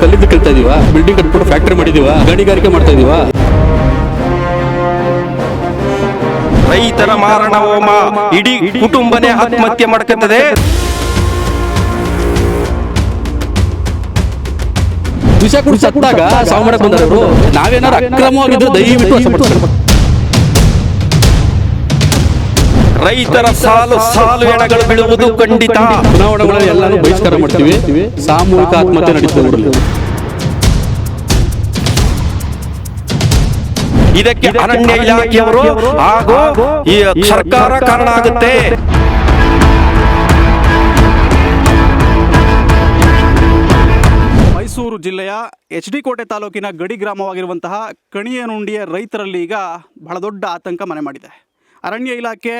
ಕಲ್ಲಿದ್ದು ಕಲ್ತಾ ಇದೀವ? Building ಕಟ್ಬಿಟ್ಟು factory ಮಾಡಿದೀವ? ಗಣಿಗಾರಿಕೆ ಮಾಡ್ತಾ ಇದೀವ? ರೈತರ ಮಾರಣ ಹೋಮ. ಇಡೀ ಕುಟುಂಬನೇ ಆತ್ಮಹತ್ಯೆ ಮಾಡ್ಕೊತದೆ. ವಿಷ ಕುಡಿಸ ಸತ್ತಾಗ ಸಾವು ಮಾಡಕ್ ಬಂದವರು. ನಾವೇನಾರು ಅಕ್ರಮವಾಗಿದ್ದು ದಯವಿಟ್ಟು ರೈತರ ಸಾಲು ಸಾಲು ಎಣಗಳು ಬೀಳುವುದು ಖಂಡಿತ. ಚುನಾವಣೆಗಳಲ್ಲಿ ಎಲ್ಲರೂ ಬಹಿಷ್ಕಾರ ಮಾಡ್ತೀವಿ. ಸಾಮೂಹಿಕ ಆತ್ಮಹತ್ಯೆ ನಡೀತದೆ ಇದಕ್ಕೆ ಅರಣ್ಯ ಇಲಾಖೆಯವರು ಹಾಗೂ ಈ ಸರ್ಕಾರ ಕಾರಣ ಆಗುತ್ತೆ. ಮೈಸೂರು ಜಿಲ್ಲೆಯ ಎಚ್ ಡಿ ಕೋಟೆ ತಾಲೂಕಿನ ಗಡಿ ಗ್ರಾಮವಾಗಿರುವಂತಹ ಕಣಿಯನುಂಡಿಯ ರೈತರಲ್ಲಿ ಈಗ ಬಹಳ ದೊಡ್ಡ ಆತಂಕ ಮನೆ ಮಾಡಿದೆ. ಅರಣ್ಯ ಇಲಾಖೆ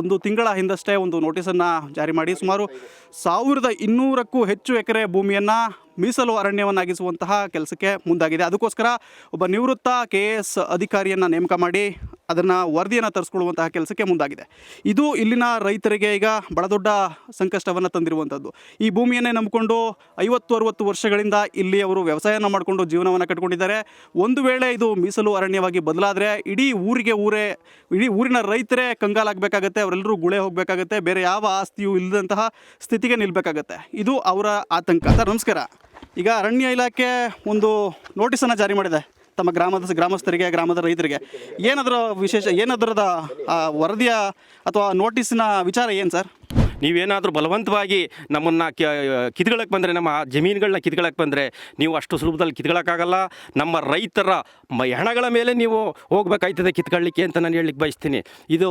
ಒಂದು ತಿಂಗಳ ಹಿಂದಷ್ಟೇ ಒಂದು ನೋಟಿಸನ್ನು ಜಾರಿ ಮಾಡಿ. ಸುಮಾರು ಸಾವಿರದ ಇನ್ನೂರಕ್ಕೂ ಹೆಚ್ಚು ಎಕರೆ ಭೂಮಿಯನ್ನು ಮೀಸಲು ಅರಣ್ಯವನ್ನಾಗಿಸುವಂತಹ ಕೆಲಸಕ್ಕೆ ಮುಂದಾಗಿದೆ. ಅದಕ್ಕೋಸ್ಕರ ಒಬ್ಬ ನಿವೃತ್ತ ಕೆ ಎಸ್ ಅಧಿಕಾರಿಯನ್ನು ನೇಮಕ ಮಾಡಿ ಅದನ್ನು ವರದಿಯನ್ನು ತರಿಸ್ಕೊಳ್ಳುವಂತಹ ಕೆಲಸಕ್ಕೆ ಮುಂದಾಗಿದೆ. ಇದು ಇಲ್ಲಿನ ರೈತರಿಗೆ ಈಗ ಬಹಳ ದೊಡ್ಡ ಸಂಕಷ್ಟವನ್ನು ತಂದಿರುವಂಥದ್ದು ಈ ಭೂಮಿಯನ್ನೇ ನಂಬಿಕೊಂಡು ಐವತ್ತು ಅರುವತ್ತು ವರ್ಷಗಳಿಂದ ಇಲ್ಲಿ ಅವರು ವ್ಯವಸಾಯನ ಮಾಡಿಕೊಂಡು ಜೀವನವನ್ನು ಕಟ್ಕೊಂಡಿದ್ದಾರೆ. ಒಂದು ವೇಳೆ ಇದು ಮೀಸಲು ಅರಣ್ಯವಾಗಿ ಬದಲಾದರೆ ಇಡೀ ಊರಿಗೆ ಊರೇ, ಇಡೀ ಊರಿನ ರೈತರೇ ಕಂಗಾಲಾಗಬೇಕಾಗತ್ತೆ, ಅವರೆಲ್ಲರೂ ಗುಳೆ ಹೋಗಬೇಕಾಗತ್ತೆ, ಬೇರೆ ಯಾವ ಆಸ್ತಿಯೂ ಇಲ್ಲದಂತಹ ಸ್ಥಿತಿಗೆ ನಿಲ್ಲಬೇಕಾಗತ್ತೆ ಇದು ಅವರ ಆತಂಕ. ಸರ್, ನಮಸ್ಕಾರ. ಈಗ ಅರಣ್ಯ ಇಲಾಖೆ ಒಂದು ನೋಟಿಸನ್ನು ಜಾರಿ ಮಾಡಿದೆ. ತಮ್ಮ ಗ್ರಾಮದ ಗ್ರಾಮಸ್ಥರಿಗೆ ಗ್ರಾಮದ ರೈತರಿಗೆ ಏನಾದರೂ ವಿಶೇಷ ಏನಾದ್ರದ ವರದಿಯ ಅಥವಾ ನೋಟಿಸ್ನ ವಿಚಾರ ಏನು ಸರ್? ನೀವೇನಾದರೂ ಬಲವಂತವಾಗಿ ನಮ್ಮನ್ನು ಕಿತ್ಕೊಳ್ಳೋಕೆ ಬಂದರೆ, ನಮ್ಮ ಜಮೀನುಗಳನ್ನ ಕಿತ್ಕೊಳ್ಳೋಕೆ ಬಂದರೆ ನೀವು ಅಷ್ಟು ಸುಲಭದಲ್ಲಿ ಕಿತ್ಕೊಳ್ಳೋಕ್ಕಾಗಲ್ಲ ನಮ್ಮ ರೈತರ ಹೆಣಗಳ ಮೇಲೆ ನೀವು ಹೋಗ್ಬೇಕಾಯ್ತದೆ ಕಿತ್ಕೊಳ್ಳಿಕ್ಕೆ ಅಂತ ನಾನು ಹೇಳಲಿಕ್ಕೆ ಬಯಸ್ತೀನಿ. ಇದು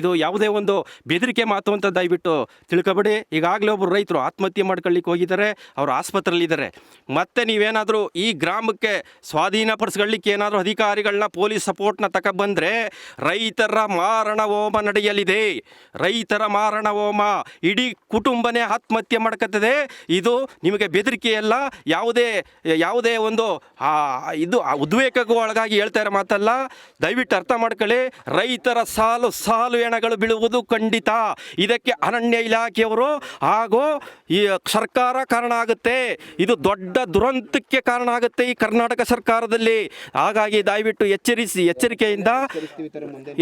ಇದು ಯಾವುದೇ ಒಂದು ಬೆದರಿಕೆ ಮಾತು ಅಂತ ದಯವಿಟ್ಟು ತಿಳ್ಕೊಬೇಡಿ. ಈಗಾಗಲೇ ಒಬ್ಬರು ರೈತರು ಆತ್ಮಹತ್ಯೆ ಮಾಡ್ಕೊಳ್ಳಿಕ್ಕೆ ಹೋಗಿದ್ದಾರೆ, ಅವರು ಆಸ್ಪತ್ರೆಯಲ್ಲಿದ್ದಾರೆ. ಮತ್ತೆ ನೀವೇನಾದರೂ ಈ ಗ್ರಾಮಕ್ಕೆ ಸ್ವಾಧೀನಪಡಿಸ್ಕೊಳ್ಳಿಕ್ಕೆ ಏನಾದರೂ ಅಧಿಕಾರಿಗಳನ್ನ, ಪೊಲೀಸ್ ಸಪೋರ್ಟ್ನ ತಗೊಬಂದರೆ ರೈತರ ಮಾರಣ ಹೋಮ ನಡೆಯಲಿದೆ. ರೈತರ ಮಾರಣ ಹೋಮ ಇಡೀ ಕುಟುಂಬನೇ ಆತ್ಮಹತ್ಯೆ ಮಾಡ್ಕತ್ತದೆ. ಇದು ನಿಮಗೆ ಬೆದರಿಕೆಯಲ್ಲ ಯಾವುದೇ ಯಾವುದೇ ಒಂದು ಇದು ಉದ್ವೇಗಕ್ಕೂ ಒಳಗಾಗಿ ಹೇಳ್ತಾ ಇರೋ ಮಾತಲ್ಲ. ದಯವಿಟ್ಟು ಅರ್ಥ ಮಾಡ್ಕೊಳ್ಳಿ. ರೈತರ ಸಾಲು ಸಾಲು ಎಣಗಳು ಬೀಳುವುದು ಖಂಡಿತ. ಇದಕ್ಕೆ ಅರಣ್ಯ ಇಲಾಖೆಯವರು ಹಾಗೂ ಈ ಸರ್ಕಾರ ಕಾರಣ ಆಗುತ್ತೆ. ಇದು ದೊಡ್ಡ ದುರಂತಕ್ಕೆ ಕಾರಣ ಆಗುತ್ತೆ ಈ ಕರ್ನಾಟಕ ಸರ್ಕಾರದಲ್ಲಿ. ಹಾಗಾಗಿ ದಯವಿಟ್ಟು ಎಚ್ಚರಿಸಿ, ಎಚ್ಚರಿಕೆಯಿಂದ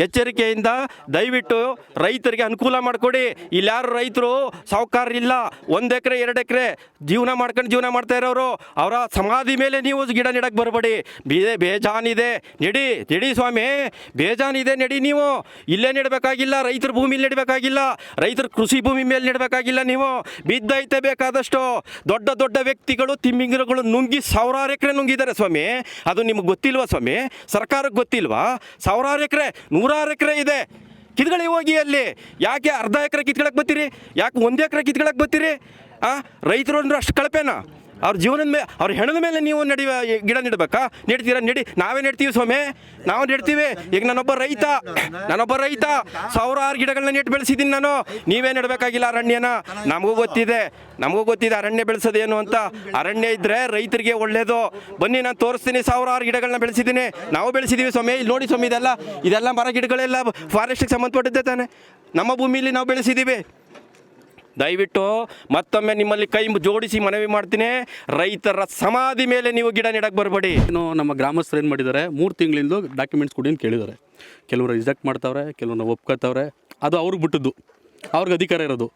ಎಚ್ಚರಿಕೆಯಿಂದ ದಯವಿಟ್ಟು ರೈತರಿಗೆ ಅನುಕೂಲ ಮಾಡಿಕೊಡಿ. ಇಲ್ಲಿ ಯಾರು ರೈತರು ಸಾಹುಕಾರರಿಲ್ಲ ಒಂದು ಎಕರೆ, ಎರಡು ಎಕರೆ ಜೀವನ ಮಾಡ್ಕೊಂಡು ಜೀವನ ಮಾಡ್ತಾ ಇರೋರು, ಅವರ ಸಮಾಧಿ ಮೇಲೆ ನೀವು ಗಿಡ ನೆಡಕ್ಕೆ ಬರಬೇಡಿ. ಬೇ ಬೇಜಾನಿದೆ. ನೆಡಿ ನೆಡಿ ಸ್ವಾಮಿ. ಬೇಜಾನಿದೆ, ನೆಡಿ ನೀವು. ಇಲ್ಲೇ ನೆಡಬೇಕಾಗಿಲ್ಲ, ರೈತರ ಭೂಮಿಲಿ ನೆಡಬೇಕಾಗಿಲ್ಲ, ರೈತರ ಕೃಷಿ ಭೂಮಿ ಮೇಲೆ ನೆಡಬೇಕಾಗಿಲ್ಲ ನೀವು. ಬಿದ್ದೈತೆ ಬೇಕಾದಷ್ಟು. ದೊಡ್ಡ ದೊಡ್ಡ ವ್ಯಕ್ತಿಗಳು, ತಿಮ್ಮಿಂಗಿರುಗಳು ನುಂಗಿ ಸಾವಿರಾರು ಎಕರೆ ನುಂಗಿದ್ದಾರೆ ಸ್ವಾಮಿ. ಅದು ನಿಮ್ಗೆ ಗೊತ್ತಿಲ್ವಾ ಸ್ವಾಮಿ? ಸರ್ಕಾರಕ್ಕೆ ಗೊತ್ತಿಲ್ವಾ? ಸಾವಿರಾರು ಎಕರೆ, ನೂರಾರು ಎಕರೆ ಇದೆ. ಕಿತ್ಕೊಳ್ಳಿ ಹೋಗಿ ಅಲ್ಲಿ. ಯಾಕೆ ಅರ್ಧ ಎಕರೆ ಕಿತ್ಕೊಳಕ್ಕೆ ಬರ್ತೀರಿ? ಯಾಕೆ ಒಂದು ಎಕರೆ ಕಿತ್ಕೊಳಕ್ಕೆ ಬರ್ತೀರಿ? ಆ, ರೈತರು ಅಂದ್ರೆ ಅಷ್ಟು ಕಳಪೆನಾ? ಅವ್ರ ಜೀವನದ ಮೇಲೆ ಅವ್ರ ಹೆಣದ ಮೇಲೆ ನೀವು ನಡಿ ಗಿಡ ನೆಡ್ಬೇಕಾ? ನೆಡ್ತೀರಾ? ನೆಡಿ. ನಾವೇ ನೆಡ್ತೀವಿ ಸ್ವಾಮಿ. ನಾವು ನೆಡ್ತೀವಿ. ಈಗ ನಾನೊಬ್ಬ ರೈತ. ನಾನೊಬ್ಬ ರೈತ. ಸಾವಿರಾರು ಗಿಡಗಳನ್ನ ನೆಟ್ಟು ಬೆಳೆಸಿದ್ದೀನಿ ನಾನು. ನೀವೇ ನೆಡಬೇಕಾಗಿಲ್ಲ ಅರಣ್ಯನ. ನಮಗೂ ಗೊತ್ತಿದೆ. ನಮಗೂ ಗೊತ್ತಿದೆ ಅರಣ್ಯ ಬೆಳೆಸೋದೇನು ಅಂತ. ಅರಣ್ಯ ಇದ್ದರೆ ರೈತರಿಗೆ ಒಳ್ಳೇದು. ಬನ್ನಿ, ನಾನು ತೋರಿಸ್ತೀನಿ. ಸಾವಿರಾರು ಗಿಡಗಳನ್ನ ಬೆಳೆಸಿದ್ದೀನಿ. ನಾವು ಬೆಳೆಸಿದ್ದೀವಿ ಸ್ವಾಮಿ. ಇಲ್ಲಿ ನೋಡಿ ಸ್ವಾಮಿ, ಇದೆಲ್ಲ ಇದೆಲ್ಲ ಮರ ಗಿಡಗಳೆಲ್ಲ ಫಾರೆಸ್ಟಿಗೆ ಸಂಬಂಧಪಟ್ಟಿದ್ದೆ ತಾನೆ. ನಮ್ಮ ಭೂಮಿಯಲ್ಲಿ ನಾವು ಬೆಳೆಸಿದ್ದೀವಿ ದಯವಿಟ್ಟು ಮತ್ತೊಮ್ಮೆ ನಿಮ್ಮಲ್ಲಿ ಕೈ ಜೋಡಿಸಿ ಮನವಿ ಮಾಡ್ತೀನಿ. ರೈತರ ಸಮಾಧಿ ಮೇಲೆ ನೀವು ಗಿಡ ನೆಡಕ್ಕೆ ಬರಬೇಡಿ. ಏನು ನಮ್ಮ ಗ್ರಾಮಸ್ಥರು ಏನು ಮಾಡಿದ್ದಾರೆ? ಮೂರು ತಿಂಗಳಿಂದ ಡಾಕ್ಯುಮೆಂಟ್ಸ್ ಕೊಡಿ ಅಂತ ಕೇಳಿದ್ದಾರೆ. ಕೆಲವರು ರಿಜೆಕ್ಟ್ ಮಾಡ್ತಾವ್ರೆ ಕೆಲವ್ರನ್ನ ಒಪ್ಕೋತಾವ್ರೆ ಅದು ಅವ್ರಿಗೆ ಬಿಟ್ಟದ್ದು. ಅವ್ರಿಗೆ ಅಧಿಕಾರ ಇರೋದು.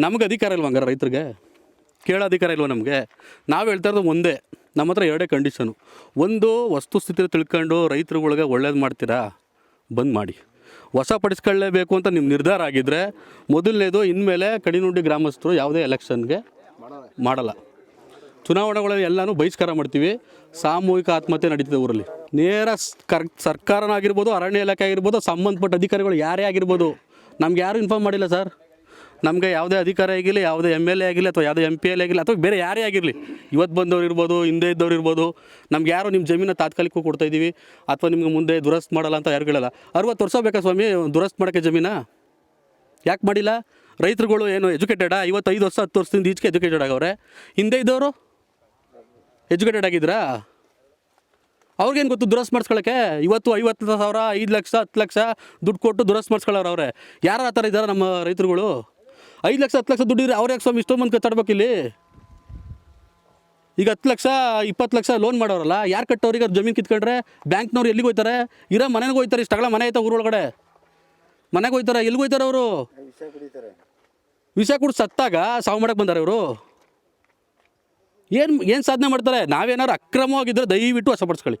ನಮ್ಗೆ ಅಧಿಕಾರ ಇಲ್ವ ಹಂಗಾರೆ ರೈತರಿಗೆ? ಕೇಳೋ ಅಧಿಕಾರ ಇಲ್ವ ನಮಗೆ? ನಾವು ಹೇಳ್ತಾ ಇರೋದು ಒಂದೇ. ನಮ್ಮ ಹತ್ರ ಎರಡೇ ಕಂಡೀಷನು ಒಂದು ವಸ್ತುಸ್ಥಿತಿ ತಿಳ್ಕೊಂಡು ರೈತರುಗಳಿಗೆ ಒಳ್ಳೇದು ಮಾಡ್ತೀರಾ? ಬಂದ್ ಮಾಡಿ. ವಶಪಡಿಸ್ಕೊಳ್ಳೇಬೇಕು ಅಂತ ನಿಮ್ಮ ನಿರ್ಧಾರ ಆಗಿದ್ದರೆ ಮೊದಲನೇದು ಇನ್ಮೇಲೆ ಕಡಿನುಂಡಿ ಗ್ರಾಮಸ್ಥರು ಯಾವುದೇ ಎಲೆಕ್ಷನ್ಗೆ ಮಾಡಲ್ಲ. ಚುನಾವಣೆಗಳಲ್ಲಿ ಎಲ್ಲನೂ ಬಹಿಷ್ಕಾರ ಮಾಡ್ತೀವಿ. ಸಾಮೂಹಿಕ ಆತ್ಮಹತ್ಯೆ ನಡೀತದೆ ಊರಲ್ಲಿ. ನೇರ ಕರ್, ಸರ್ಕಾರನಾಗಿರ್ಬೋದು, ಅರಣ್ಯ ಇಲಾಖೆ ಆಗಿರ್ಬೋದು, ಸಂಬಂಧಪಟ್ಟ ಅಧಿಕಾರಿಗಳು ಯಾರೇ ಆಗಿರ್ಬೋದು, ನಮ್ಗೆ ಯಾರು ಇನ್ಫಾರ್ಮ್ ಮಾಡಿಲ್ಲ ಸರ್? ನಮಗೆ ಯಾವುದೇ ಅಧಿಕಾರ ಆಗಿರಲಿ ಯಾವುದೇ ಎಂ ಎಲ್ ಎ ಆಗಿರಲಿ ಅಥವಾ ಯಾವುದೇ ಎಂ ಪಿ ಎಲ್ ಆಗಿರಲಿ ಅಥವಾ ಬೇರೆ ಯಾರೇ ಆಗಿರಲಿ ಇವತ್ತು ಬಂದವ್ರು ಇರ್ಬೋದು, ಹಿಂದೆ ಇದ್ದವ್ರು ಇರ್ಬೋದು, ನಮ್ಗೆ ಯಾರು ನಿಮ್ಮ ಜಮೀನ ತಾತ್ಕಾಲಿಕ ಕೊಡ್ತಾ ಇದ್ದೀವಿ ಅಥವಾ ನಿಮ್ಗೆ ಮುಂದೆ ದುರಸ್ತ್ ಮಾಡಲ್ಲ ಅಂತ ಯಾರು ಹೇಳಲ್ಲ ಅರವತ್ತು ವರ್ಷ ಬೇಕಾ ಸ್ವಾಮಿ ದುರಸ್ತ್ ಮಾಡೋಕ್ಕೆ ಜಮೀನ? ಯಾಕೆ ಮಾಡಿಲ್ಲ? ರೈತರುಗಳು ಏನು ಎಜುಕೇಟೆಡಾ? ಐವತ್ತೈದು ವರ್ಷ, ಹತ್ತು ವರ್ಷದಿಂದ ಈಚೆಗೆ ಎಜುಕೇಟೆಡ್ ಆಗವ್ರೆ. ಹಿಂದೆ ಇದ್ದವರು ಎಜುಕೇಟೆಡ್ ಆಗಿದ್ರಾ ಅವ್ರಿಗೇನು ಗೊತ್ತು ದುರಸ್ ಮಾಡಿಸ್ಕೊಳ್ಳೋಕ್ಕೆ ಇವತ್ತು ಐವತ್ತು ಸಾವಿರ, ಐದು ಲಕ್ಷ, ಹತ್ತು ಲಕ್ಷ ದುಡ್ಡು ಕೊಟ್ಟು ದುರಸ್ ಮಾಡಿಸ್ಕೊಳ್ಳೋರು ಅವರೇ. ಯಾರು ಆ ಥರ ಇದ್ದಾರೆ ನಮ್ಮ ರೈತರುಗಳು? ಐದು ಲಕ್ಷ, ಹತ್ತು ಲಕ್ಷ ದುಡ್ಡಿದ್ರೆ ಅವ್ರು ಯಾಕೆ ಸ್ವಾಮಿ ಇಷ್ಟೊಂದು ಮಂದಿ ಇಲ್ಲಿ? ಈಗ ಹತ್ತು ಲಕ್ಷ, ಇಪ್ಪತ್ತು ಲಕ್ಷ ಲೋನ್ ಮಾಡೋರಲ್ಲ, ಯಾರು ಕಟ್ಟೋರಿಗೆ ಅವ್ರು ಜಮೀನು ಕಿತ್ಕೊಂಡ್ರೆ ಬ್ಯಾಂಕ್ನವ್ರು ಎಲ್ಲಿಗೆ ಹೋಯ್ತಾರೆ? ಇರೋ ಮನೆಗೆ ಹೋಗ್ತಾರೆ ಇಷ್ಟಗಳ ಮನೆ ಐತೆ ಊರೊಳಗಡೆ. ಮನೆಗೆ ಹೋಗ್ತಾರೆ ಎಲ್ಲಿಗೆ ಹೋಯ್ತಾರೆ ಅವರು? ವಿಷ ಕುಡಿದು ಸತ್ತಾಗ ಸಾವು ಮಾಡಕ್ಕೆ ಬಂದಾರೆ ಇವರು. ಏನು ಏನು ಸಾಧನೆ ಮಾಡ್ತಾರೆ? ನಾವೇನಾರು ಅಕ್ರಮವಾಗಿದ್ದರೆ ದಯವಿಟ್ಟು ವಶಪಡಿಸ್ಕೊಳ್ಳಿ.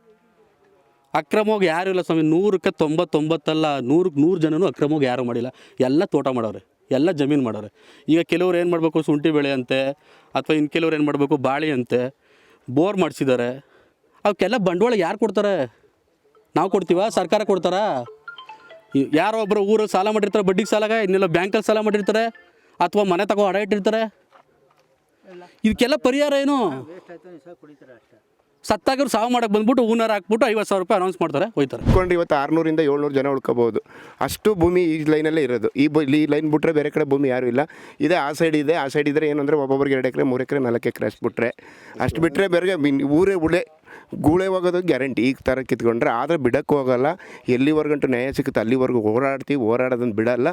ಅಕ್ರಮವಾಗಿ ಯಾರು ಇಲ್ಲ ಸ್ವಾಮಿ, ನೂರಕ್ಕೆ ತೊಂಬತ್ತೊಂಬತ್ತಲ್ಲ, ನೂರಕ್ಕೆ ನೂರು ಜನನೂ ಅಕ್ರಮವಾಗಿ ಯಾರು ಮಾಡಿಲ್ಲ. ಎಲ್ಲ ತೋಟ ಮಾಡವ್ರೆ. ಎಲ್ಲ ಜಮೀನು ಮಾಡೋರೆ. ಈಗ ಕೆಲವ್ರು ಏನು ಮಾಡಬೇಕು? ಶುಂಠಿ ಬೆಳೆ ಅಂತೆ ಅಥವಾ ಇನ್ನು ಕೆಲವ್ರು ಏನು ಮಾಡಬೇಕು? ಬಾಳೆ ಅಂತೆ ಬೋರ್ ಮಾಡಿಸಿದ್ದಾರೆ ಅವಕ್ಕೆಲ್ಲ ಬಂಡವಾಳ ಯಾರು ಕೊಡ್ತಾರೆ? ನಾವು ಕೊಡ್ತೀವ? ಸರ್ಕಾರ ಕೊಡ್ತಾರಾ? ಯಾರೋ ಒಬ್ಬರು ಊರು ಸಾಲ ಮಾಡಿರ್ತಾರೆ ಬಡ್ಡಿಗೆ ಸಾಲಾಗ? ಇನ್ನೆಲ್ಲ ಬ್ಯಾಂಕಲ್ಲಿ ಸಾಲ ಮಾಡಿರ್ತಾರೆ ಅಥವಾ ಮನೆ ತಗೋ ಅಡ ಇಟ್ಟಿರ್ತಾರೆ? ಇದಕ್ಕೆಲ್ಲ ಪರಿಹಾರ ಏನು? ಸತ್ತಾಗ ಸಾವು ಮಾಡಕ್ಕೆ ಬಂದ್ಬಿಟ್ಟು ಹೂನಾರ ಹಾಕ್ಬಿಟ್ಟು ಐವತ್ತು ಸಾವಿರ ರೂಪಾಯಿ ಅನೌನ್ಸ್ ಮಾಡ್ತಾರೆ, ಹೋಯ್ತಾರೆ. ಇಟ್ಕೊಂಡು ಇವತ್ತು ಆರುನೂರಿಂದ ಏಳ್ನೂರು ಜನ ಉಳ್ಕೋಬಹುದು ಅಷ್ಟು ಭೂಮಿ ಈ ಲೈನಲ್ಲೇ ಇರೋದು. ಈ ಈ ಲೈನ್ ಬಿಟ್ಟರೆ ಬೇರೆ ಕಡೆ ಭೂಮಿ ಯಾರು ಇಲ್ಲ. ಇದೆ, ಆ ಸೈಡ್ ಇದೆ, ಆ ಸೈಡ್ ಇದ್ರೆ ಏನಂದ್ರೆ ಒಬ್ಬೊಬ್ಬರಿಗೆ ಎರಡು ಎಕರೆ, ಮೂರು ಎಕರೆ, ನಾಲ್ಕು ಎಕರೆ ಅಷ್ಟು ಬಿಟ್ಟರೆ ಅಷ್ಟು ಬಿಟ್ಟರೆ ಬೇರೆ ಊರೇ ಉಳೆ ಗೂಳೆ ಹೋಗೋದು ಗ್ಯಾರಂಟಿ ಈಗ ಥರ ಕಿತ್ಕೊಂಡ್ರೆ, ಆದರೆ ಬಿಡಕ್ಕೆ ಹೋಗೋಲ್ಲ ಎಲ್ಲಿವರೆಗಂಟು ನ್ಯಾಯ ಸಿಗುತ್ತೆ, ಅಲ್ಲಿವರೆಗೂ ಹೋರಾಡ್ತೀವಿ, ಹೋರಾಡೋದನ್ನು ಬಿಡೋಲ್ಲ.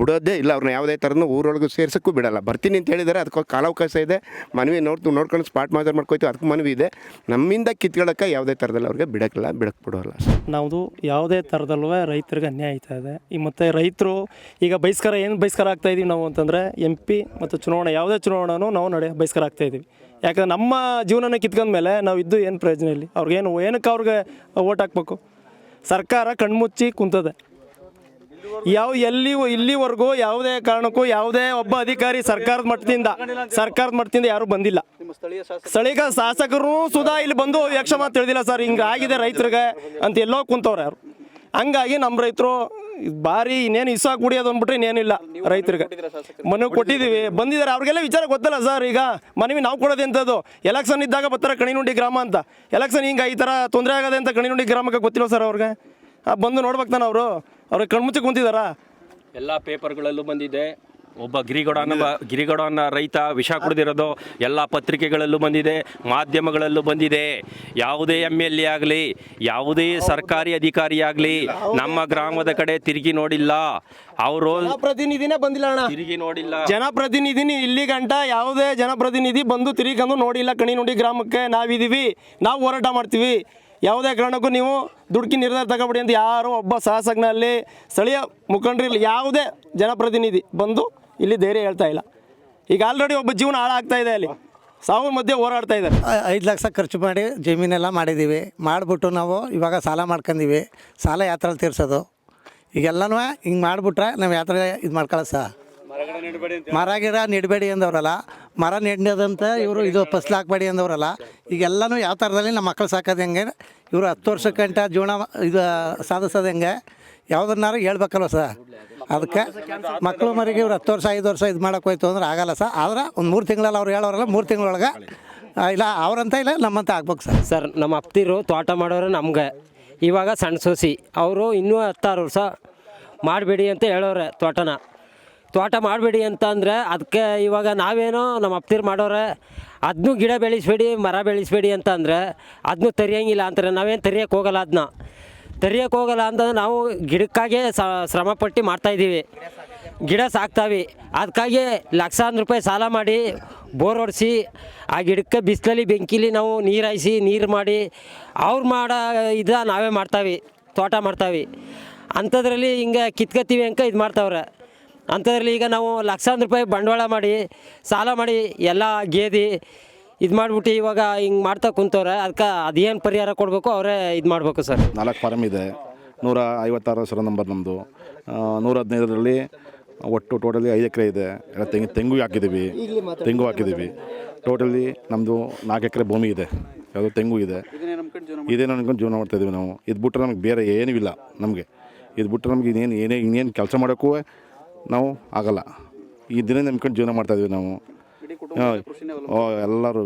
ಬಿಡೋದೇ ಇಲ್ಲ, ಅವ್ರನ್ನ ಯಾವುದೇ ಥರನೂ ಊರೊಳಗೂ ಸೇರ್ಸೋಕ್ಕೂ ಬಿಡಲ್ಲ. ಬರ್ತೀನಿ ಅಂತ ಹೇಳಿದರೆ ಅದಕ್ಕೆ ಕಾಲಾವಕಾಶ ಇದೆ. ಮನವಿ ನೋಡ್ತು, ನೋಡ್ಕೊಂಡು ಸ್ಪಾಟ್ ಮಾತಾಡಿ ಮಾಡ್ಕೊಯ್ತು ಅದಕ್ಕೆ ಮನವಿ ಇದೆ. ನಮ್ಮಿಂದ ಕಿತ್ಕೊಳ್ಳೋಕೆ ಯಾವುದೇ ಥರದಲ್ಲಿ ಅವ್ರಿಗೆ ಬಿಡೋಕ್ಕಿಲ್ಲ ಬಿಡಕ್ಕೆ ಬಿಡೋಲ್ಲ ನಾವು ಯಾವುದೇ ಥರದಲ್ಲೂ ರೈತರಿಗೆ ಅನ್ಯಾಯ ಆಯ್ತಾ ಇದೆ. ಈ ಮತ್ತು ರೈತರು ಈಗ ಬಹಿಷ್ಕಾರ, ಏನು ಬಹಿಷ್ಕಾರ ಆಗ್ತಾ ಇದೀವಿ ನಾವು ಅಂತಂದರೆ, ಎಂ ಪಿ ಮತ್ತು ಚುನಾವಣೆ, ಯಾವುದೇ ಚುನಾವಣೆನೂ ನಾವು ನಡೆ, ಬಹಿಷ್ಕಾರ ಆಗ್ತಾ ಇದ್ದೀವಿ ಯಾಕಂದ್ರೆ ನಮ್ಮ ಜೀವನನ ಕಿತ್ಕೊಂಡ್ಮೇಲೆ ನಾವು ಇದ್ದು ಏನು ಪ್ರಯೋಜನ ಇಲ್ಲಿ? ಅವ್ರಿಗೇನು ಏನಕ್ಕೆ ಅವ್ರಿಗೆ ಓಟ್ ಹಾಕ್ಬೇಕು? ಸರ್ಕಾರ ಕಣ್ಮುಚ್ಚಿ ಕುಂತದೆ. ಯಾವ ಎಲ್ಲಿ ಇಲ್ಲಿವರೆಗೂ ಯಾವುದೇ ಕಾರಣಕ್ಕೂ ಯಾವುದೇ ಒಬ್ಬ ಅಧಿಕಾರಿ ಸರ್ಕಾರದ ಮಟ್ಟದಿಂದ ಸರ್ಕಾರದ ಮಟ್ಟದಿಂದ ಯಾರು ಬಂದಿಲ್ಲ. ಸ್ಥಳೀಯ ಶಾಸಕರು ಸುಧಾ ಇಲ್ಲಿ ಬಂದು ಯಕ್ಷಮ ತಿಳಿದಿಲ್ಲ ಸರ್, ಹಿಂಗೆ ಆಗಿದೆ ರೈತರಿಗೆ ಅಂತ ಎಲ್ಲೋ ಕುಂತವ್ರೆ ಯಾರು. ಹಂಗಾಗಿ ನಮ್ಮ ರೈತರು ಭಾರಿ ಇನ್ನೇನು ಇಸ ಕುಡಿಯೋದು ಅಂದ್ಬಿಟ್ರೆ ಇನ್ನೇನಿಲ್ಲ ರೈತರಿಗೆ. ಮನವಿ ಕೊಟ್ಟಿದ್ದೀವಿ. ಬಂದಿದ್ದಾರೆ. ಅವ್ರಿಗೆಲ್ಲ ವಿಚಾರ ಗೊತ್ತಲ್ಲ ಸರ್. ಈಗ ಮನವಿ ನಾವು ಕೊಡೋದು ಎಂಥದ್ದು? ಎಲೆಕ್ಷನ್ ಇದ್ದಾಗ ಬರ್ತಾರೆ ಕಣಿನುಂಡಿ ಗ್ರಾಮ ಅಂತ. ಎಲೆಕ್ಷನ್ ಹಿಂಗೆ ಈ ಥರ ತೊಂದರೆ ಆಗದೆ ಅಂತ ಕಣಿನುಂಡಿ ಗ್ರಾಮಕ್ಕೆ ಗೊತ್ತಿಲ್ಲ ಸರ್ ಅವ್ರಿಗೆ? ಬಂದು ನೋಡ್ಬೇಕು ನಾನು ಅವರು. ಅವ್ರಿಗೆ ಕಣ್ಮುಚ್ಚಿ ಕುಂತಿದ್ದಾರಾ? ಎಲ್ಲ ಪೇಪರ್ಗಳಲ್ಲೂ ಬಂದಿದೆ. ಒಬ್ಬ ಗಿರಿಗೌಡ ಅನ್ನೋ ಗಿರಿಗೌಡ ಅನ್ನೋ ರೈತ ವಿಷ ಕುಡಿದಿರೋದು ಎಲ್ಲ ಪತ್ರಿಕೆಗಳಲ್ಲೂ ಬಂದಿದೆ ಮಾಧ್ಯಮಗಳಲ್ಲೂ ಬಂದಿದೆ. ಯಾವುದೇ ಎಂ ಎಲ್ ಎ ಆಗಲಿ ಯಾವುದೇ ಸರ್ಕಾರಿ ಅಧಿಕಾರಿ ಆಗಲಿ ನಮ್ಮ ಗ್ರಾಮದ ಕಡೆ ತಿರುಗಿ ನೋಡಿಲ್ಲ. ಅವರು ಪ್ರತಿನಿಧಿನೇ ಬಂದಿಲ್ಲ ಅಣ್ಣ. ತಿರುಗಿ ನೋಡಿಲ್ಲ. ಜನಪ್ರತಿನಿಧಿ ಇಲ್ಲಿ ಗಂಟ ಯಾವುದೇ ಜನಪ್ರತಿನಿಧಿ ಬಂದು ತಿರುಗಿಕೊಂಡು ನೋಡಿಲ್ಲ. ಕಣಿನುಂಡಿ ಗ್ರಾಮಕ್ಕೆ ನಾವಿದ್ದೀವಿ ನಾವು ಹೋರಾಟ ಮಾಡ್ತೀವಿ. ಯಾವುದೇ ಕಾರಣಕ್ಕೂ ನೀವು ದುಡುಕಿ ನಿರ್ಧಾರ ತಗೋಬಿಡಿ ಅಂತ ಯಾರು ಒಬ್ಬ ಶಾಸಕನಲ್ಲಿ ಸ್ಥಳೀಯ ಮುಖಂಡರಿಲ್ಲ ಯಾವುದೇ ಜನಪ್ರತಿನಿಧಿ ಬಂದು ಇಲ್ಲಿ ಧೈರ್ಯ ಹೇಳ್ತಾ ಇಲ್ಲ. ಈಗ ಆಲ್ರೆಡಿ ಒಬ್ಬ ಜೀವನ ಹಾಳಾಗ್ತಾ ಇದೆ ಅಲ್ಲಿ. ಸಾವು ಮಧ್ಯೆ ಹೋರಾಡ್ತಾ ಇದ್ದಾರೆ. ಐದು ಲಕ್ಷ ಖರ್ಚು ಮಾಡಿ ಜಮೀನೆಲ್ಲ ಮಾಡಿದ್ದೀವಿ. ಮಾಡಿಬಿಟ್ಟು ನಾವು ಇವಾಗ ಸಾಲ ಮಾಡ್ಕೊಂಡಿವಿ ಸಾಲ ಯಾವ ಥರ ತೀರ್ಸೋದು? ಈಗೆಲ್ಲನೂ ಹಿಂಗೆ ಮಾಡಿಬಿಟ್ರೆ ನಾವು ಯಾವ ಥರ ಇದು ಮಾಡ್ಕೊಳ್ಳೋ ಸಹ ಮರ, ಗಿಡ ನೆಡಬೇಡಿ ಅಂದವರಲ್ಲ. ಮರ ನೆಡ್ನದಂತ ಇವರು ಇದು ಫಸ್ಲು ಹಾಕ್ಬೇಡಿ ಅಂದವರಲ್ಲ. ಈಗೆಲ್ಲನೂ ಯಾವ ಥರದಲ್ಲಿ ನಮ್ಮ ಮಕ್ಕಳು ಸಾಕೋದು ಹೆಂಗೆ? ಇವರು ಹತ್ತು ವರ್ಷಕ್ಕಂಟ ಜೀವನ ಇದು, ಸಾಧಿಸೋದು ಹೆಂಗೆ? ಯಾವುದನ್ನಾರು ಹೇಳ್ಬೇಕಲ್ವ ಸರ್? ಅದಕ್ಕೆ ಮಕ್ಕಳು ಮರಿಗೆ ಇವ್ರು ಹತ್ತು ವರ್ಷ, ಐದು ವರ್ಷ ಇದು ಮಾಡೋಕೆ ಹೋಯ್ತು ಅಂದ್ರೆ ಆಗಲ್ಲ ಸರ್. ಆದ್ರೆ ಒಂದು ಮೂರು ತಿಂಗಳಲ್ಲಿ ಅವ್ರು ಹೇಳೋರಲ್ಲ, ಮೂರು ತಿಂಗಳೊಳಗೆ ಇಲ್ಲ, ಅವ್ರಂತ ಇಲ್ಲ, ನಮ್ಮಂತ ಆಗ್ಬೇಕು ಸರ್. ಸರ್, ನಮ್ಮ ಅಪ್ತಿರು ತೋಟ ಮಾಡೋರು ನಮ್ಗೆ. ಇವಾಗ ಸಣ್ಣ ಸೋಸಿ, ಅವರು ಇನ್ನೂ ಹತ್ತಾರು ವರ್ಷ ಮಾಡಬೇಡಿ ಅಂತ ಹೇಳೋರೆ ತೋಟನ. ತೋಟ ಮಾಡಬೇಡಿ ಅಂತ ಅಂದರೆ ಅದಕ್ಕೆ ಇವಾಗ ನಾವೇನೋ ನಮ್ಮ ಅಪ್ತಿರು ಮಾಡೋರೆ ಅದನ್ನೂ ಗಿಡ ಬೆಳೆಸ್ಬೇಡಿ, ಮರ ಬೆಳೆಸಬೇಡಿ ಅಂತ ಅಂದರೆ ಅದನ್ನೂ ತರಿಯಂಗಿಲ್ಲ ಅಂತಾರೆ. ನಾವೇನು ತರಿಯಕ್ಕೆ ಹೋಗಲ್ಲ ಅದನ್ನ ತರಿಯಕ್ಕೆ ಹೋಗಲ್ಲ ಅಂತಂದ್ರೆ ನಾವು ಗಿಡಕ್ಕಾಗೆ ಶ್ರಮಪಟ್ಟು ಮಾಡ್ತಾಯಿದ್ದೀವಿ ಗಿಡ ಸಾಕ್ತಾವಿ. ಅದಕ್ಕಾಗಿ ಲಕ್ಷಾಂತರ ರೂಪಾಯಿ ಸಾಲ ಮಾಡಿ ಬೋರ್ ಹೊಡೆಸಿ, ಆ ಗಿಡಕ್ಕೆ ಬಿಸಿಲಲ್ಲಿ ಬೆಂಕಿಲಿ ನಾವು ನೀರು ಹಾಯಿಸಿ ನೀರು ಮಾಡಿ, ಅವ್ರು ಮಾಡೋ ಇದ ನಾವೇ ಮಾಡ್ತಾವೆ, ತೋಟ ಮಾಡ್ತಾವೆ. ಅಂಥದ್ರಲ್ಲಿ ಹಿಂಗೆ ಕಿತ್ಕತ್ತೀವಿ ಅಂಕ ಇದು ಮಾಡ್ತಾವ್ರೆ. ಅಂಥದ್ರಲ್ಲಿ ಈಗ ನಾವು ಲಕ್ಷಾಂತರ ರೂಪಾಯಿ ಬಂಡವಾಳ ಮಾಡಿ, ಸಾಲ ಮಾಡಿ ಎಲ್ಲ ಗೇದಿ ಇದು ಮಾಡಿಬಿಟ್ಟು ಇವಾಗ ಹಿಂಗೆ ಮಾಡ್ತಾ ಕುಂತವ್ರೆ ಅದಕ್ಕೆ ಅದೇನು ಪರಿಹಾರ ಕೊಡಬೇಕು ಅವರೇ ಇದು ಮಾಡಬೇಕು ಸರ್. ನಾಲ್ಕು ಫಾರಮ್ ಇದೆ. ನೂರ ಐವತ್ತಾರು ಸರ ನಂಬರ್ ನಮ್ಮದು ನೂರ ಹದಿನೈದರಲ್ಲಿ ಒಟ್ಟು ಟೋಟಲಿ ಐದು ಎಕರೆ ಇದೆ. ಎಲ್ಲ ತೆಂಗು ತೆಂಗು ಹಾಕಿದ್ದೀವಿ. ತೆಂಗು ಹಾಕಿದ್ದೀವಿ. ಟೋಟಲಿ ನಮ್ಮದು ನಾಲ್ಕು ಎಕರೆ ಭೂಮಿ ಇದೆ. ಯಾವುದು ತೆಂಗು ಇದೆ. ಇದೇ ಅನ್ಕೊಂಡು ಜೀವನ ಮಾಡ್ತಾ ಇದ್ದೀವಿ ನಾವು. ಇದು ಬಿಟ್ಟರೆ ನಮಗೆ ಬೇರೆ ಏನೂ ಇಲ್ಲ ನಮಗೆ. ಇದು ಬಿಟ್ಟರೆ ನಮಗೆ ಇನ್ನೇನು ಏನೇ ಇನ್ನೇನು ಕೆಲಸ ಮಾಡೋಕ್ಕೂ ನಾವು ಆಗಲ್ಲ. ಈ ದಿನ ನಂಬ್ಕೊಂಡು ಜೀವನ ಮಾಡ್ತಾ ಇದೀವಿ ನಾವು. ಎಲ್ಲರೂ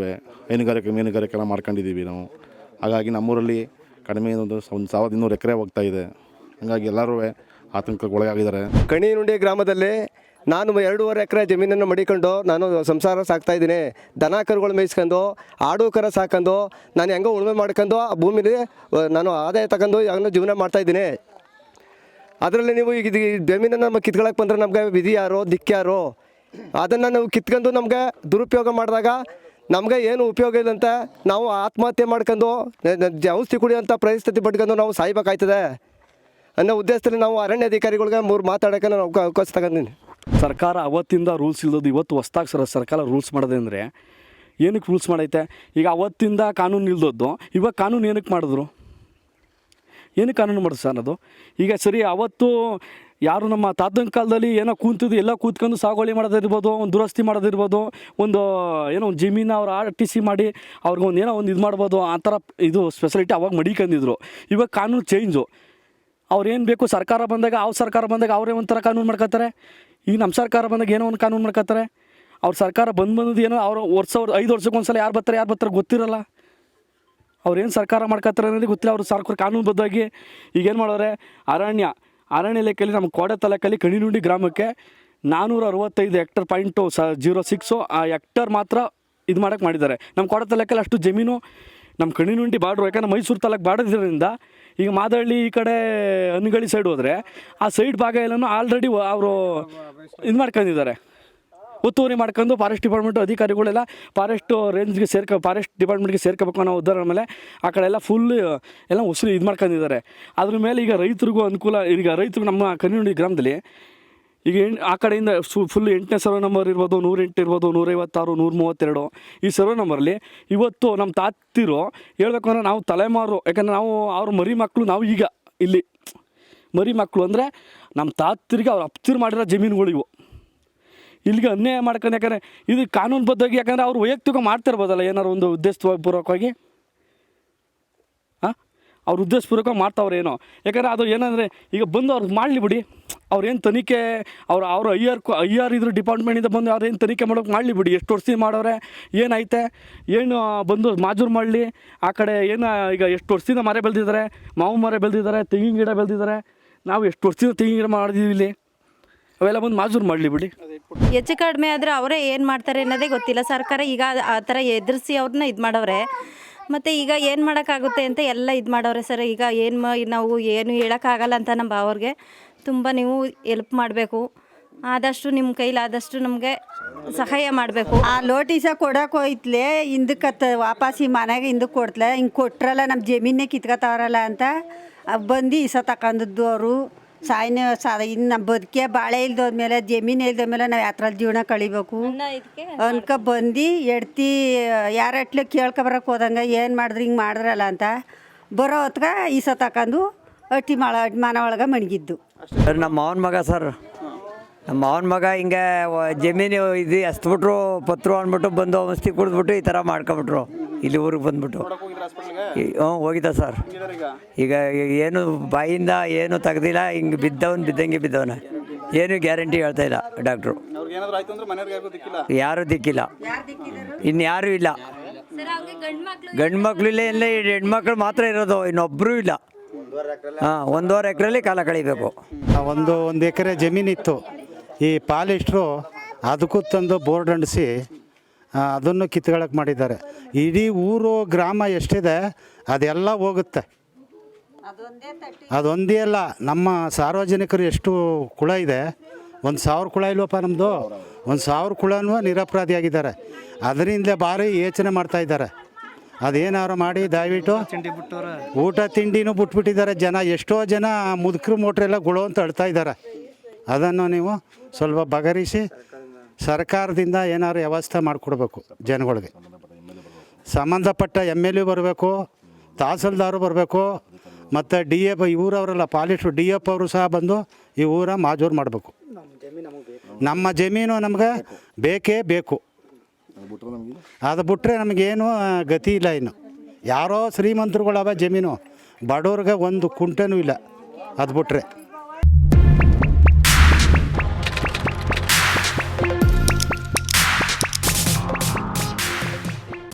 ಹೈನುಗಾರಿಕೆ ಮೀನುಗಾರಿಕೆ ಎಲ್ಲ ಮಾಡ್ಕೊಂಡಿದ್ದೀವಿ ನಾವು. ಹಾಗಾಗಿ ನಮ್ಮೂರಲ್ಲಿ ಕಡಿಮೆ ಒಂದು ಒಂದು ಸಾವಿರದ ಇನ್ನೂರು ಎಕರೆ ಹೋಗ್ತಾ ಇದೆ. ಹಾಗಾಗಿ ಎಲ್ಲರೂ ಆತಂಕಕ್ಕೆ ಒಳಗಾಗಿದ್ದಾರೆ. ಕಣಿನುಂಡಿ ಗ್ರಾಮದಲ್ಲಿ ನಾನು ಎರಡೂವರೆ ಎಕರೆ ಜಮೀನನ್ನು ಮಡಿಕೊಂಡು ನಾನು ಸಂಸಾರ ಸಾಕ್ತಾ ಇದ್ದೀನಿ. ದನ ಕರುಗಳು ಮೇಯಿಸ್ಕೊಂಡು ಆಡು ಕರ ಸಾಕೊಂಡು ನಾನು ಹೆಂಗೋ ಉಳುಮೆ ಮಾಡ್ಕೊಂಡು ಆ ಭೂಮಿಲಿ ನಾನು ಆದಾಯ ತಗೊಂಡು ಹೆಂಗೋ ಜೀವನ ಮಾಡ್ತಾ ಇದ್ದೀನಿ. ಅದರಲ್ಲಿ ನೀವು ಈಗ ಈ ಜಮೀನನ್ನು ನಮ್ಮ ಕಿತ್ಕೊಳಕ್ಕೆ ಬಂದರೆ ನಮಗೆ ವಿಧಿ ಯಾರೋ ದಿಕ್ಕು ಯಾರೋ? ಅದನ್ನು ನಾವು ಕಿತ್ಕೊಂಡು ನಮಗೆ ದುರುಪಯೋಗ ಮಾಡಿದಾಗ ನಮಗೆ ಏನು ಉಪಯೋಗ ಇಲ್ಲ ಅಂತ ನಾವು ಆತ್ಮಹತ್ಯೆ ಮಾಡ್ಕೊಂಡು ಔಷಧಿ ಕುಡಿಯೋಂಥ ಪರಿಸ್ಥಿತಿ ಪಡ್ಕೊಂಡು ನಾವು ಸಾಯ್ಬೇಕಾಯ್ತದೆ ಅನ್ನೋ ಉದ್ದೇಶದಲ್ಲಿ ನಾವು ಅರಣ್ಯ ಅಧಿಕಾರಿಗಳಿಗೆ ಮೂರು ಮಾತಾಡೋಕೆ ನಾನು ಅವಕ- ಅವಕಾಶ ತಗೊಂಡಿನಿ. ಸರ್ಕಾರ ಅವತ್ತಿಂದ ರೂಲ್ಸ್ ಇಲ್ಲದದು ಇವತ್ತು ಹೊಸ್ದಾಗಿ ಸರ್ ಸರ್ಕಾರ ರೂಲ್ಸ್ ಮಾಡಿದೆ ಅಂದರೆ ಏನಕ್ಕೆ ರೂಲ್ಸ್ ಮಾಡೈತೆ? ಈಗ ಅವತ್ತಿಂದ ಕಾನೂನು ಇಲ್ದದ್ದು, ಇವಾಗ ಕಾನೂನು ಏನಕ್ಕೆ ಮಾಡಿದ್ರು? ಏನಕ್ಕೆ ಕಾನೂನು ಮಾಡಿದ್ರು ಸರ್ ಅದು? ಈಗ ಸರಿ ಅವತ್ತು ಯಾರು ನಮ್ಮ ತಾತನ ಕಾಲದಲ್ಲಿ ಏನೋ ಕೂತಿದ್ದು, ಎಲ್ಲ ಕೂತ್ಕೊಂಡು ಸಾಗುವಳಿ ಮಾಡೋದಿರ್ಬೋದು, ಒಂದು ದುರಸ್ತಿ ಮಾಡೋದಿರ್ಬೋದು, ಒಂದು ಏನೋ ಒಂದು ಜಮೀನು ಅವ್ರು ಆರ್ ಟಿ ಸಿ ಮಾಡಿ ಅವ್ರಿಗೊಂದು ಏನೋ ಒಂದು ಇದು ಮಾಡ್ಬೋದು, ಆ ಥರ ಇದು ಸ್ಪೆಷಲಿಟಿ ಅವಾಗ ಮಡಿಕೊಂಡಿದ್ರು ಇವಾಗ ಕಾನೂನು ಚೇಂಜು ಅವ್ರೇನು ಏನು ಬೇಕು ಸರ್ಕಾರ ಬಂದಾಗ ಅವ್ರ ಸರ್ಕಾರ ಬಂದಾಗ ಅವರೇ ಒಂಥರ ಕಾನೂನು ಮಾಡ್ಕೊತಾರೆ. ಈಗ ನಮ್ಮ ಸರ್ಕಾರ ಬಂದಾಗ ಏನೋ ಒಂದು ಕಾನೂನು ಮಾಡ್ಕೊತಾರೆ. ಅವ್ರ ಸರ್ಕಾರ ಬಂದು ಬಂದದ್ದು ಏನೋ ಅವ್ರು ವರ್ಷ ಐದು ವರ್ಷಕ್ಕೆ ಒಂದ್ಸಲ ಯಾರು ಬರ್ತಾರೆ ಯಾರು ಬರ್ತಾರೆ ಗೊತ್ತಿರಲ್ಲ. ಅವ್ರೇನು ಸರ್ಕಾರ ಮಾಡ್ಕೊತಾರೆ ಅನ್ನೋದೇ ಗೊತ್ತಿಲ್ಲ. ಅವರು ಸರ್ಕಾರ ಕಾನೂನುಬದ್ಧವಾಗಿ ಈಗೇನು ಮಾಡೋರೆ, ಅರಣ್ಯ ಅರಣ್ಯ ಇಲಾಖೆಯಲ್ಲಿ ನಮ್ಮ ಕೋಡೆ ತಾಲೂಕಲ್ಲಿ ಕಣಿನುಂಡಿ ಗ್ರಾಮಕ್ಕೆ ನಾನ್ನೂರ ಅರವತ್ತೈದು ಹೆಕ್ಟರ್ ಪಾಯಿಂಟು ಸ ಜೀರೋ ಸಿಕ್ಸು ಆ ಹೆಕ್ಟರ್ ಮಾತ್ರ ಇದು ಮಾಡೋಕ್ಕೆ ಮಾಡಿದ್ದಾರೆ. ನಮ್ಮ ಕೋಡೆ ತಾಲೂಕಲ್ಲಿ ಅಷ್ಟು ಜಮೀನು ನಮ್ಮ ಕಣಿನುಂಡಿ ಬಾಡ್ರು ಯಾಕಂದ್ರೆ ಮೈಸೂರು ತಾಲೂಕು ಬಾಡೋದ್ರಿಂದ ಈಗ ಮಾದಳ್ಳಿ ಈ ಕಡೆ ಅನ್ಗಳಿ ಸೈಡ್ ಹೋದರೆ ಆ ಸೈಡ್ ಭಾಗ ಎಲ್ಲನೂ ಆಲ್ರೆಡಿ ಅವರು ಇದು ಮಾಡ್ಕೊಂಡಿದ್ದಾರೆ. ಒತ್ತುವರಿ ಮಾಡ್ಕೊಂಡು ಫಾರೆಸ್ಟ್ ಡಿಪಾರ್ಟ್ಮೆಂಟ್ ಅಧಿಕಾರಿಗಳೆಲ್ಲ ಫಾರೆಸ್ಟ್ ರೇಂಜ್ಗೆ ಸೇರ್ಕೊ ಫಾರೆಸ್ಟ್ ಡಿಪಾರ್ಟ್ಮೆಂಟ್ಗೆ ಸೇರ್ಕೋಬೇಕು ಅನ್ನೋ ಉದ್ದಾರ ಮೇಲೆ ಆ ಕಡೆ ಎಲ್ಲ ಫುಲ್ ಎಲ್ಲ ಉಸಿರು ಇದು ಮಾಡ್ಕೊಂಡಿದ್ದಾರೆ. ಅದ್ರ ಮೇಲೆ ಈಗ ರೈತರಿಗೂ ಅನುಕೂಲ, ಈಗ ರೈತರು ನಮ್ಮ ಕನ್ನಡಿ ಗ್ರಾಮದಲ್ಲಿ ಈಗ ಆ ಕಡೆಯಿಂದ ಸು ಫುಲ್ ಎಂಟನೇ ಸರ್ವೆ ನಂಬರ್ ಇರ್ಬೋದು, ನೂರೆಂಟು ಇರ್ಬೋದು, ನೂರೈವತ್ತಾರು ನೂರ ಮೂವತ್ತೆರಡು ಈ ಸರ್ವೆ ನಂಬರಲ್ಲಿ ಇವತ್ತು ನಮ್ಮ ತಾತಿರು ಹೇಳಬೇಕು ಅಂದರೆ ನಾವು ತಲೆಮಾರು, ಯಾಕಂದರೆ ನಾವು ಅವ್ರ ಮರಿ ಮಕ್ಕಳು ನಾವು ಈಗ ಇಲ್ಲಿ. ಮರಿ ಮಕ್ಕಳು ಅಂದರೆ ನಮ್ಮ ತಾತಿರಿಗೆ ಅವ್ರು ಅಪ್ತಿರು ಮಾಡಿರೋ ಜಮೀನುಗಳಿವು. ಇಲ್ಲಿಗೆ ಅನ್ಯಾಯ ಮಾಡ್ಕೊಂಡು ಯಾಕಂದರೆ ಇದು ಕಾನೂನುಬದ್ಧವಾಗಿ ಯಾಕಂದರೆ ಅವ್ರು ವೈಯಕ್ತಿಕ ಮಾಡ್ತಿರ್ಬೋದಲ್ಲ ಏನಾರು ಒಂದು ಉದ್ದೇಶಪೂರ್ವಕವಾಗಿ? ಹಾಂ ಅವ್ರು ಉದ್ದೇಶಪೂರ್ವಕ ಮಾಡ್ತಾವ್ರೆ ಏನೋ. ಯಾಕಂದರೆ ಅದು ಏನಂದರೆ ಈಗ ಬಂದು ಅವ್ರು ಮಾಡಲಿ ಬಿಡಿ. ಅವ್ರೇನು ತನಿಖೆ, ಅವ್ರು ಅವರು ಐ ಆರ್ ಇದ್ರ ಡಿಪಾರ್ಟ್ಮೆಂಟಿಂದ ಬಂದು ಅವ್ರೇನು ತನಿಖೆ ಮಾಡೋಕೆ ಮಾಡಲಿ ಬಿಡಿ. ಎಷ್ಟು ವರ್ಷ ಮಾಡೋರೆ ಏನೈತೆ ಏನು ಬಂದು ಮಾಜೂರು ಮಾಡಲಿ. ಆ ಕಡೆ ಏನು ಈಗ ಎಷ್ಟು ವರ್ಷದಿಂದ ಮರ ಬೆಳೆದಿದ್ದಾರೆ ಮಾವು ಮರ ಬೆಳೆದಿದ್ದಾರೆ ತೆಂಗಿನ ಗಿಡ ಬೆಳೆದಿದ್ದಾರೆ ನಾವು ಎಷ್ಟು ವರ್ಷದಿಂದ ತೆಂಗಿನ ಗಿಡ ಮಾಡಿದ್ದೀವಿ ಇಲ್ಲಿ? ಅವೆಲ್ಲ ಬಂದು ಮಾಜೂರು ಮಾಡಲಿ ಬಿಡಿ. ಹೆಚ್ಚು ಕಡಿಮೆ ಆದರೆ ಅವರೇ ಏನು ಮಾಡ್ತಾರೆ ಅನ್ನೋದೇ ಗೊತ್ತಿಲ್ಲ. ಸರ್ಕಾರ ಈಗ ಆ ಥರ ಎದುರಿಸಿ ಅವ್ರನ್ನ ಇದು ಮಾಡವ್ರೆ. ಮತ್ತು ಈಗ ಏನು ಮಾಡೋಕ್ಕಾಗುತ್ತೆ ಅಂತ ಎಲ್ಲ ಇದು ಮಾಡವ್ರೆ ಸರ್. ಈಗ ಏನು ಮ ನಾವು ಏನು ಹೇಳೋಕ್ಕಾಗಲ್ಲ ಅಂತ ನಮ್ಮ ಅವ್ರಿಗೆ ತುಂಬ ನೀವು ಎಲ್ಪ್ ಮಾಡಬೇಕು. ಆದಷ್ಟು ನಿಮ್ಮ ಕೈಲಾದಷ್ಟು ನಮಗೆ ಸಹಾಯ ಮಾಡಬೇಕು. ಆ ನೋಟಿಸ ಕೊಡಕ್ಕೆ ಹೋಯ್ತ್ಲೆ ಹಿಂದಕ್ಕೆ ವಾಪಸ್ ಈ ಮನೆಗೆ ಹಿಂದಕ್ಕೆ ಕೊಡ್ತಲೆ. ಹಿಂಗೆ ಕೊಟ್ರಲ್ಲ ನಮ್ಮ ಜಮೀನೇ ಕಿತ್ಕೊತಾವ್ರಲ್ಲ ಅಂತ. ಬಂದು ಈಸ ತಗೊಂಡದ್ದು ಅವರು. ಸಾಯ್ನ ಸಾ ಇನ್ನು ನಮ್ಮ ಬದುಕೆ ಬಾಳೆ ಇಲ್ದೋದ್ಮೇಲೆ ಜಮೀನು ಇಲ್ದೋದ್ಮೇಲೆ ನಾವು ಯಾತ್ರಲ್ಲಿ ಜೀವನ ಕಳಿಬೇಕು. ಇದಕ್ಕೆ ಅನ್ಕ ಬಂದು ಎಡ್ತಿ ಯಾರಟ್ಲೆ ಕೇಳ್ಕೊಬರಕ್ಕೆ ಹೋದಂಗೆ ಏನು ಮಾಡಿದ್ರಿ ಹಿಂಗೆ ಮಾಡಿದ್ರಲ್ಲ ಅಂತ ಬರೋ ಹೊತ್ಗೆ ಈ ಸತ್ತಾಕಂದು ಅಟ್ಟಿ ಮಾಡ ಮನ ಒಳಗೆ ಮಣಗಿದ್ದು. ಸರ್ ನಮ್ಮ ಮಾವನ ಮಗ ಸರ್. ನಮ್ಮ ಅವನ ಮಗ ಹಿಂಗೆ ವ- ಜಮೀನು ಇದು ಎಸ್ಬಿಟ್ರು ಪತ್ರು ಅಂದ್ಬಿಟ್ಟು ಬಂದು ಔಷಧಿ ಕುಡಿದ್ಬಿಟ್ಟು ಈ ಥರ ಮಾಡ್ಕೊಬಿಟ್ರು. ಇಲ್ಲಿ ಊರಿಗೆ ಬಂದ್ಬಿಟ್ಟು. ಹ್ಞೂ ಹೋಗಿದ್ದ ಸರ್. ಈಗ? ಏನು ಬಾಯಿಂದ ಏನು ತೆಗ್ದಿಲ್ಲ ಹಿಂಗೆ ಬಿದ್ದವನು ಬಿದ್ದಂಗೆ ಬಿದ್ದವನ. ಏನು ಗ್ಯಾರಂಟಿ ಹೇಳ್ತಾ ಇಲ್ಲ ಡಾಕ್ಟ್ರು. ಯಾರು ಏನಾದ್ರು ಆಯ್ತು ಅಂದ್ರೆ ಮನೆಯವ್ರಿಗೆ ಯಾರಿಗೂ ದಿಕ್ಕಿಲ್ಲ? ಯಾರೂ ದಿಕ್ಕಿಲ್ಲ. ಇನ್ಯಾರೂ ಇಲ್ಲ. ಗಂಡು ಮಕ್ಳು ಇಲ್ಲ ಇಲ್ಲ ಈ ಹೆಣ್ಮಕ್ಳು ಮಾತ್ರ ಇರೋದು ಇನ್ನೊಬ್ಬರೂ ಇಲ್ಲ. ಹಾಂ ಒಂದೂವರೆ ಎಕರೆಲಿ ಕಾಲ ಕಳಿಬೇಕು. ಒಂದು ಒಂದು ಎಕರೆ ಜಮೀನಿತ್ತು. ಈ ಪಾಲಿಸ್ಟ್ರು ಅದಕ್ಕೂ ತಂದು ಬೋರ್ಡ್ ಅಂಟಿಸಿ ಅದನ್ನು ಕಿತ್ಕೊಳಕ್ಕೆ ಮಾಡಿದ್ದಾರೆ. ಇಡೀ ಊರು, ಗ್ರಾಮ ಎಷ್ಟಿದೆ, ಅದೆಲ್ಲ ಹೋಗುತ್ತೆ. ಅದೊಂದೇ ಅಲ್ಲ, ನಮ್ಮ ಸಾರ್ವಜನಿಕರು ಎಷ್ಟು ಕುಳ ಇದೆ, ಒಂದು ಸಾವಿರ ಕುಳ ಇಲ್ವಪ್ಪ ನಮ್ಮದು ಒಂದು ಸಾವಿರ ಕುಳನೂ ನಿರಪರಾಧಿಯಾಗಿದ್ದಾರೆ ಅದರಿಂದ ಭಾರಿ ಯೋಚನೆ ಮಾಡ್ತಾ ಇದ್ದಾರೆ. ಅದೇನಾರು ಮಾಡಿ, ದಯವಿಟ್ಟು ಊಟ ತಿಂಡಿನೂ ಬಿಟ್ಬಿಟ್ಟಿದ್ದಾರೆ ಜನ. ಎಷ್ಟೋ ಜನ ಮುದುಕರು, ಮೋಟ್ರೆಲ್ಲ ಗುಳು ಅಂತ ಅಳ್ತಾ ಇದ್ದಾರೆ. ಅದನ್ನು ನೀವು ಸ್ವಲ್ಪ ಬಗರಿಸಿ ಸರ್ಕಾರದಿಂದ ಏನಾದ್ರು ವ್ಯವಸ್ಥೆ ಮಾಡಿಕೊಡ್ಬೇಕು ಜನಗಳಿಗೆ. ಸಂಬಂಧಪಟ್ಟ ಎಂ ಎಲ್ ಎ ಬರಬೇಕು, ತಹಸೀಲ್ದಾರು ಬರಬೇಕು, ಮತ್ತು ಡಿ ಎಫ್ ಇವರವರೆಲ್ಲ ಪಾಲಿಸ್ಟ್ರು ಡಿ ಎಫ್ ಅವರು ಸಹ ಬಂದು ಈ ಊರ ಮಾಜೂರು ಮಾಡಬೇಕು. ನಮ್ಮ ಜಮೀನು ನಮಗೆ ಬೇಕೇ ಬೇಕು. ಅದು ಬಿಟ್ಟರೆ ನಮಗೇನು ಗತಿ ಇಲ್ಲ ಇನ್ನು. ಯಾರೋ ಶ್ರೀಮಂತರುಗಳವ ಜಮೀನು, ಬಡವ್ರಿಗೆ ಒಂದು ಕುಂಟೆನೂ ಇಲ್ಲ. ಅದು ಬಿಟ್ರೆ.